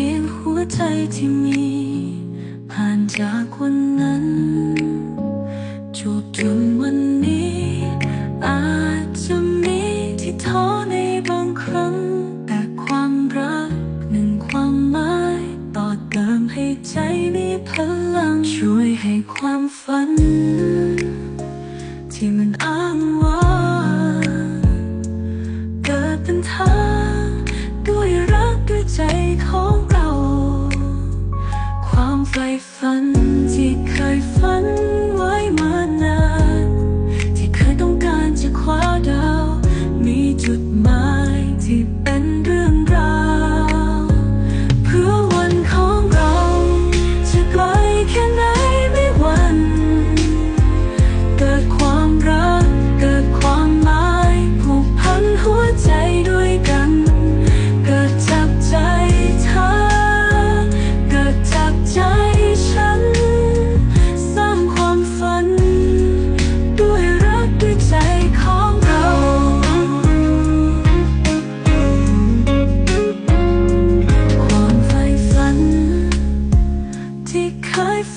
พียงหัวใจที่มี ผ่านจากวันนั้นจบจนวันนี้ อาจจะมีที่ท้อในบางครั้ง แต่ความรักหนึ่งความหมายต่อเติมให้ใจมีพลังช่วยให้ความฝัน 会烦。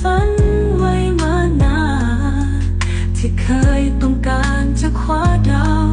ฝันไว้มานานที่เคยต้องการจะคว้าดาว